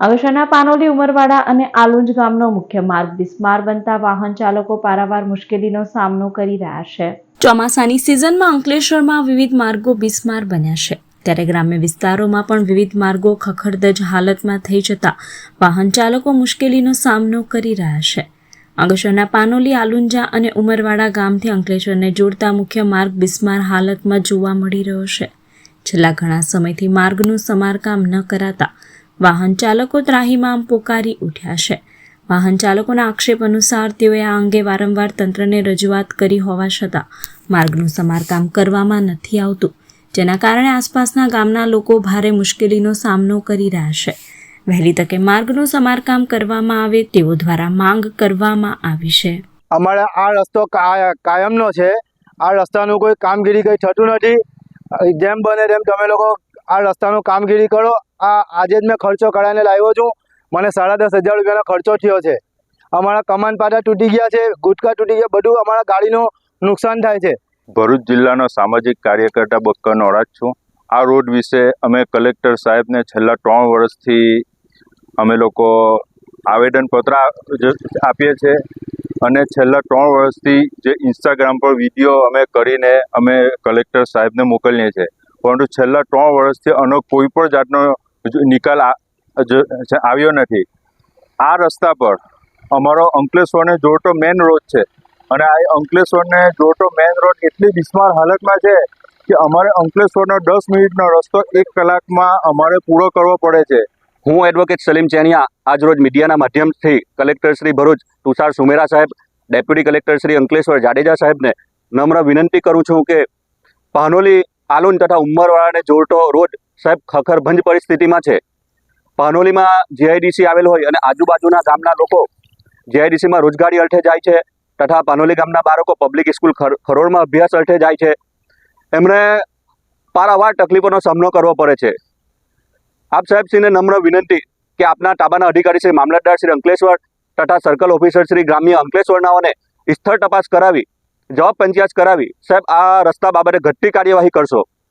અંગેશ્વરના પાનોલી ઉમરવાડા અને આલુંજ ગામનો મુખ્ય માર્ગ બિસ્માર બનતા વાહન ચાલકો પારાવાર મુશ્કેલીનો સામનો કરી રહ્યા છે. ચોમાસાની સિઝનમાં અંકલેશ્વરમાં વિવિધ માર્ગો બિસ્માર બન્યા છે. ત્યારે ગ્રામ્ય વિસ્તારોમાં પણ વિવિધ માર્ગો ખખડદજ હાલતમાં થઈ જતા વાહન ચાલકો મુશ્કેલીનો સામનો કરી રહ્યા છે. અંકલેશ્વરના પાનોલી, આલુંજા અને ઉમરવાડા ગામથી અંકલેશ્વરને જોડતા મુખ્ય માર્ગ બિસ્માર હાલતમાં જોવા મળી રહ્યો છે. છેલ્લા ઘણા સમયથી માર્ગનું સમારકામ ન કરાતા વાહન ચાલકો ત્રાહીમામ પોકારી ઉઠ્યા છે. વાહન ચાલકોના આક્ષેપ અનુસાર તેઓએ આ અંગે વારંવાર તંત્રને રજૂઆત કરી હોવા છતાં માર્ગનું સમારકામ કરવામાં નથી આવતું, જેના કારણે આસપાસના ગામના લોકો ભારે મુશ્કેલીનો સામનો કરી રહ્યા છે. વહેલી તકે માર્ગનું સમારકામ કરવામાં આવે તેઓ દ્વારા માંગ કરવામાં આવી છે. અમારે આ રસ્તો કાયમનો છે. આ રસ્તાનું કોઈ કામગીરી કંઈ થતું નથી. જેમ બને તેમ તમે લોકો આ રસ્તાનું કામગીરી કરો. આ, આજે જ મેં ખર્ચો કરાવીને લાવ્યો છું. મને સાડા દસ હજાર રૂપિયાનો ખર્ચો થયો છે. અમારા કમાન પાટા તૂટી ગયા છે, ગુટકા તૂટી ગયા, બધું અમારા ગાડીનું નુકસાન થાય છે. ભરૂચ જિલ્લાનો સામાજિક કાર્યકર્તા બક્કર નોરાજ છું. આ રોડ વિશે અમે કલેક્ટર સાહેબને છેલ્લા ત્રણ વર્ષથી અમે લોકો આવેદનપત્ર આપીએ છીએ. અને છેલ્લા ત્રણ વર્ષથી જે ઇન્સ્ટાગ્રામ પર વીડિયો અમે કરીને અમે કલેક્ટર સાહેબને મોકલીએ છીએ. પરંતુ છેલ્લા ત્રણ વર્ષથી આનો કોઈ પણ જાતનો નિકાલ આવ્યો નથી. આ રસ્તા પર અમારો અંકલેશ્વરને જોડતો મેઇન રોડ છે. અને આ અંકલેશ્વરને જોડતો મેઇન રોડ એટલી બિસ્માર હાલતમાં છે કે અમારે અંકલેશ્વરનો દસ મિનિટનો રસ્તો એક કલાકમાં અમારે પૂરો કરવો પડે છે. હું એડવોકેટ સલીમ ચેનિયા આજરોજ મીડિયાના માધ્યમથી કલેક્ટર શ્રી ભરૂચ, તુષાર સુમેરા સાહેબ ડેપ્યુટી કલેક્ટર શ્રી અંકલેશ્વર જાડેજા સાહેબને નમ્ર વિનંતી કરું છું કે પાનોલી આલુન તથા ઉમરવાડાને જોડતો રોડ સાહેબ ખખરભંજ પરિસ્થિતિમાં છે. પાનોલીમાં જીઆઈડીસી આવેલ હોય અને આજુબાજુના ગામના લોકો જીઆઈડીસીમાં રોજગારી અર્થે જાય છે તથા પાનોલી ગામના બાળકો પબ્લિક સ્કૂલ ખર- ખરોડમાં અભ્યાસ અર્થે જાય છે. એમણે પારાવાર તકલીફોનો સામનો કરવો પડે છે. આપ સાહેબશ્રીને નમ્ર વિનંતી કે આપના તાબાના અધિકારી શ્રી મામલતદાર શ્રી અંકલેશ્વર તથા સર્કલ ઓફિસર શ્રી ગ્રામ્ય અંકલેશ્વરનાઓને સ્થળ તપાસ કરાવી જવાબ પંચાયત કરાવી. સાહેબ આ રસ્તા બાબતે ઘટતી કાર્યવાહી કરશો.